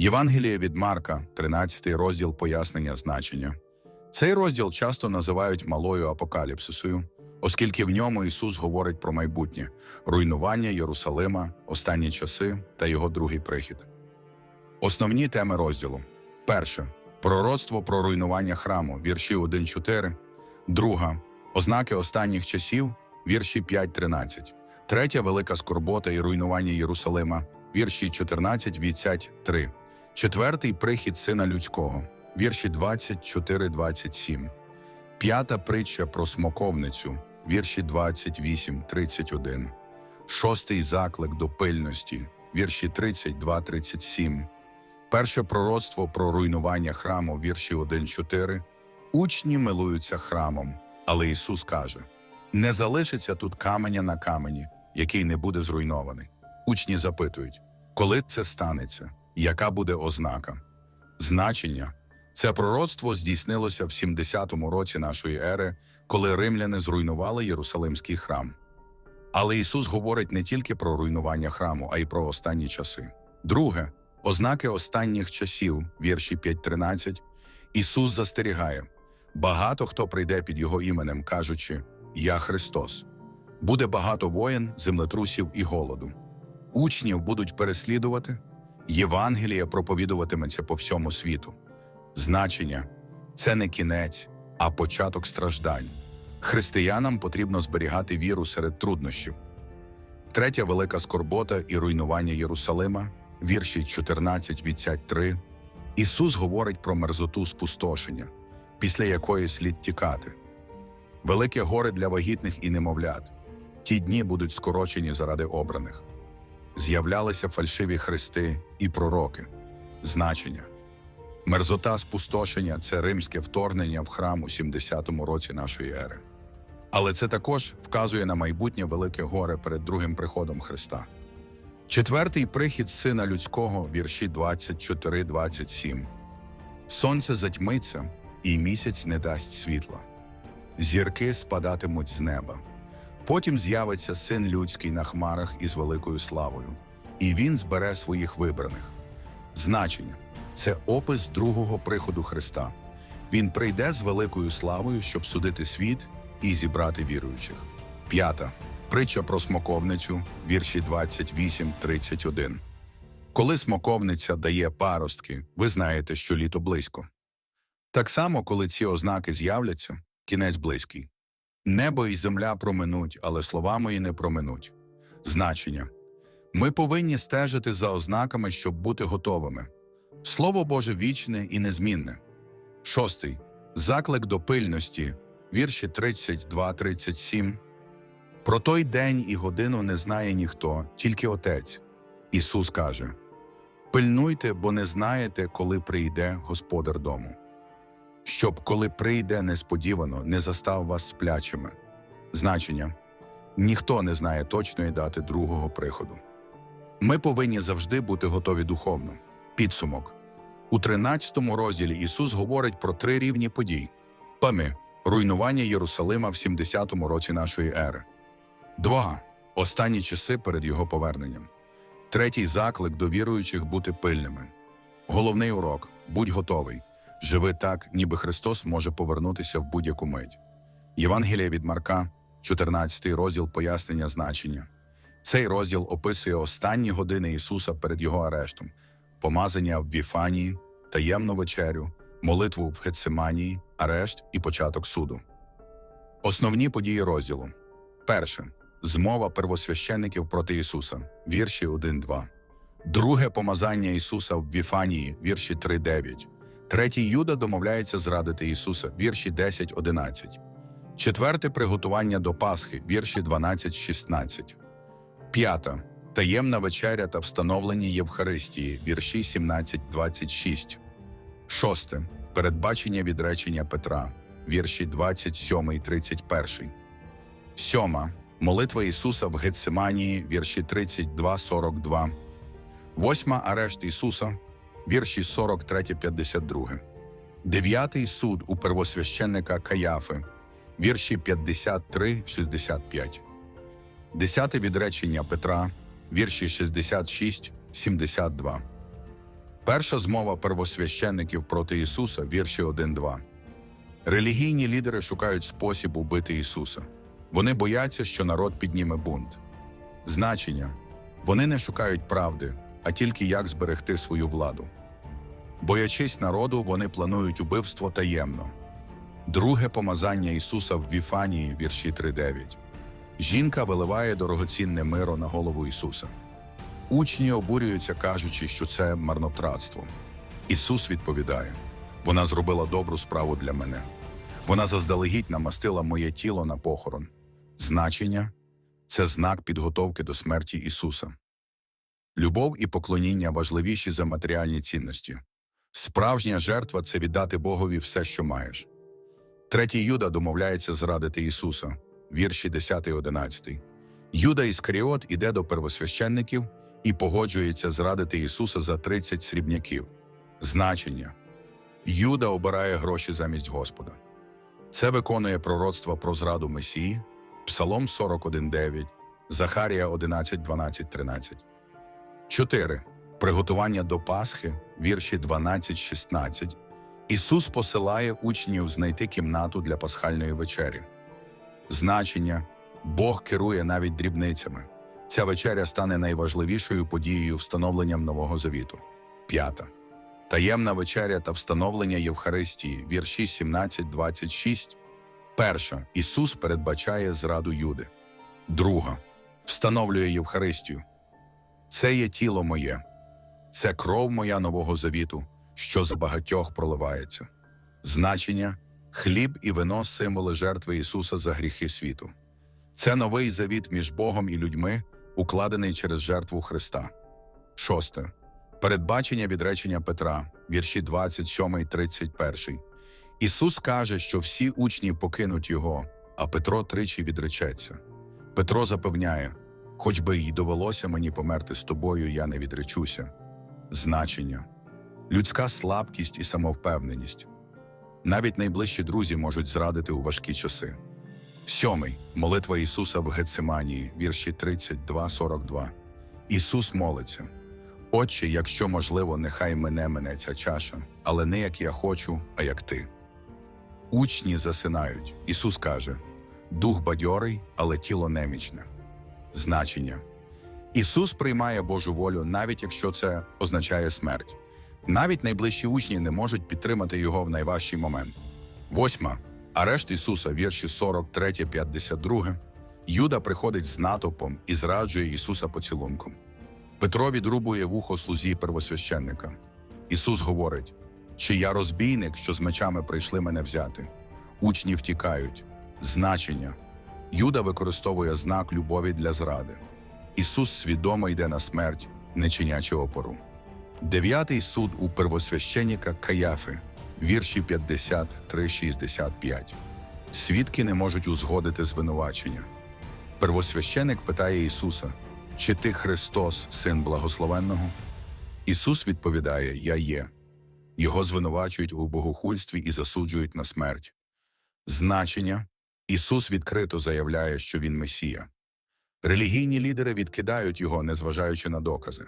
Євангеліє від Марка, 13 розділ пояснення значення. Цей розділ часто називають малою апокаліпсисою, оскільки в ньому Ісус говорить про майбутнє руйнування Єрусалима, останні часи та його другий прихід. Основні теми розділу: перше пророцтво про руйнування храму, вірші 1-4, друга ознаки останніх часів, вірші 5-13, третя велика скорбота і руйнування Єрусалима, вірші 14-23, четвертий прихід сина людського, вірші 24-27, п'ята притча про смоковницю, вірші 28-31, шостий заклик до пильності, вірші 32-37, перше пророцтво про руйнування храму, вірші 1-4, учні милуються храмом, але Ісус каже: не залишиться тут каменя на камені, який не буде зруйнований. Учні запитують, коли це станеться, яка буде ознака? Значення це пророцтво здійснилося в 70-му році нашої ери, коли римляни зруйнували Єрусалимський храм. Але Ісус говорить не тільки про руйнування храму, а й про останні часи. Друге, ознаки останніх часів, вірші 5.13, Ісус застерігає: багато хто прийде під Його іменем, кажучи: Я Христос. Буде багато воєн, землетрусів і голоду. Учнів будуть переслідувати, Євангелія проповідуватиметься по всьому світу. Значення це не кінець, а початок страждань. Християнам потрібно зберігати віру серед труднощів. Третя велика скорбота і руйнування Єрусалима, вірші 14-3. Ісус говорить про мерзоту спустошення, після якої слід тікати. Велике горе для вагітних і немовлят. Ті дні будуть скорочені заради обраних. З'являлися фальшиві христи і пророки. Значення. Мерзота спустошення це римське вторгнення в храм у 70-му році нашої ери. Але це також вказує на майбутнє велике горе перед другим приходом Христа. Четвертий прихід Сина Людського, вірші 24-27. Сонце затьмиться, і місяць не дасть світла. Зірки спадатимуть з неба. Потім з'явиться син людський на хмарах із великою славою, і він збере своїх вибраних. Значення це опис другого приходу Христа. Він прийде з великою славою, щоб судити світ і зібрати віруючих. П'ята притча про смоковницю, вірші 28-31. Коли смоковниця дає паростки, ви знаєте, що літо близько. Так само, коли ці ознаки з'являться, кінець близький. Небо і земля проминуть, але слова мої не проминуть. Значення. Ми повинні стежити за ознаками, щоб бути готовими. Слово Боже вічне і незмінне. Шостий. Заклик до пильності. Вірші 32-37. Про той день і годину не знає ніхто, тільки Отець. Ісус каже: Пильнуйте, бо не знаєте, коли прийде Господар дому. Щоб, коли прийде несподівано, не застав вас сплячими. Значення ніхто не знає точної дати другого приходу. Ми повинні завжди бути готові духовно. Підсумок. У 13 розділі Ісус говорить про три рівні подій: Пами руйнування Єрусалима в 70-му році нашої ери. Два. Останні часи перед Його поверненням. Третій заклик до віруючих бути пильними. Головний урок будь готовий. Живи так, ніби Христос може повернутися в будь-яку мить. Євангелія від Марка, 14 розділ пояснення значення. Цей розділ описує останні години Ісуса перед Його арештом, помазання в Віфанії, таємну вечерю, молитву в Гециманії, арешт і початок суду. Основні події розділу. Перше. Змова первосвященників проти Ісуса, вірші 1-2. Друге помазання Ісуса в Віфанії, вірші 3-9. Третій Юда домовляється зрадити Ісуса, вірші 10-11. Четверте приготування до Пасхи, вірші 12-16. П'ята. Таємна вечеря та встановлення Євхаристії, вірші 17-26. Шосте. Передбачення відречення Петра, вірші 27-31. Сьома. Молитва Ісуса в Гетсиманії, вірші 32-42. Восьма. Арешт Ісуса, вірші 43-52. Дев'ятий суд у первосвященника Каяфи, вірші 53-65. Десяте відречення Петра, вірші 66-72. Перша змова первосвященників проти Ісуса, вірші 1-2. Релігійні лідери шукають спосіб убити Ісуса. Вони бояться, що народ підніме бунт. Значення вони не шукають правди, а тільки як зберегти свою владу. Боячись народу, вони планують убивство таємно. Друге помазання Ісуса в Віфанії, вірші 3.9. Жінка виливає дорогоцінне миро на голову Ісуса. Учні обурюються, кажучи, що це марнотратство. Ісус відповідає: вона зробила добру справу для мене. Вона заздалегідь намастила моє тіло на похорон. Значення це знак підготовки до смерті Ісуса. Любов і поклоніння важливіші за матеріальні цінності. Справжня жертва це віддати Богові все, що маєш. Третій Юда домовляється зрадити Ісуса, вірші 10-11. Юда Іскаріот іде до первосвященників і погоджується зрадити Ісуса за 30 срібняків. Значення Юда обирає гроші замість Господа. Це виконує пророцтво про зраду Месії, Псалом 41.9, Захарія 11, 12, 13. 4. Приготування до Пасхи, вірші 12, 16. Ісус посилає учнів знайти кімнату для пасхальної вечері. Значення Бог керує навіть дрібницями. Ця вечеря стане найважливішою подією встановленням Нового Завіту. П'ята. Таємна вечеря та встановлення Євхаристії, вірші 17-26. Перша. Ісус передбачає зраду Юди. Друга. Встановлює Євхаристію. Це є тіло моє, це кров моя Нового Завіту, що з багатьох проливається. Значення хліб і вино символи жертви Ісуса за гріхи світу. Це новий завіт між Богом і людьми, укладений через жертву Христа. Шосте. Передбачення відречення Петра, вірші 27, 31. Ісус каже, що всі учні покинуть його, а Петро тричі відречеться. Петро запевняє: хоч би й довелося мені померти з тобою, я не відречуся. Значення людська слабкість і самовпевненість. Навіть найближчі друзі можуть зрадити у важкі часи. Сьомий молитва Ісуса в Гециманії, вірші 32-42. Ісус молиться. Отче, якщо можливо, нехай мене мене ця чаша, але не як я хочу, а як ти. Учні засинають. Ісус каже: Дух бадьорий, але тіло немічне. Значення. Ісус приймає Божу волю, навіть якщо це означає смерть. Навіть найближчі учні не можуть підтримати його в найважчий момент. Восьма. Арешт Ісуса, вірші 43-52. Юда приходить з натовпом і зраджує Ісуса поцілунком. Петро відрубує вухо слузі первосвященника. Ісус говорить: Чи я розбійник, що з мечами прийшли мене взяти? Учні втікають. Значення. Юда використовує знак любові для зради. Ісус свідомо йде на смерть, не чинячи опору. Дев'ятий суд у первосвященника Каяфи, вірші 53-65. Свідки не можуть узгодити звинувачення. Первосвященик питає Ісуса, чи ти Христос, Син Благословенного? Ісус відповідає: Я є. Його звинувачують у богохульстві і засуджують на смерть. Значення Ісус відкрито заявляє, що Він Месія. Релігійні лідери відкидають його, незважаючи на докази.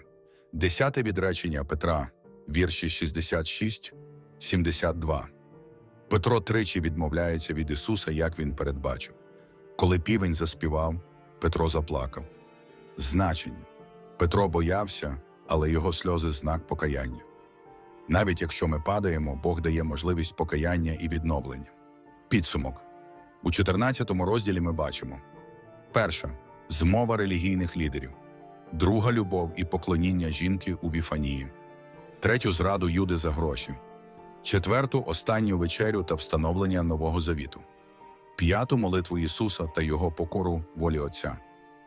Десяте відречення Петра, вірші 66, 72. Петро тричі відмовляється від Ісуса, як він передбачив. Коли півень заспівав, Петро заплакав. Значення Петро боявся, але його сльози знак покаяння. Навіть якщо ми падаємо, Бог дає можливість покаяння і відновлення. Підсумок у 14 розділі ми бачимо: перша змова релігійних лідерів, друга любов і поклоніння жінки у Віфанії, третю зраду Юди за гроші, четверту останню вечерю та встановлення Нового Завіту, п'яту молитву Ісуса та Його покору волі Отця,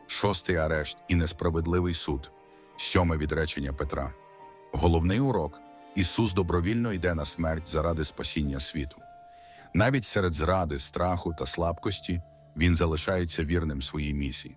шостий арешт і несправедливий суд, сьоме відречення Петра. Головний урок Ісус добровільно йде на смерть заради спасіння світу. Навіть серед зради, страху та слабкості він залишається вірним своїй місії.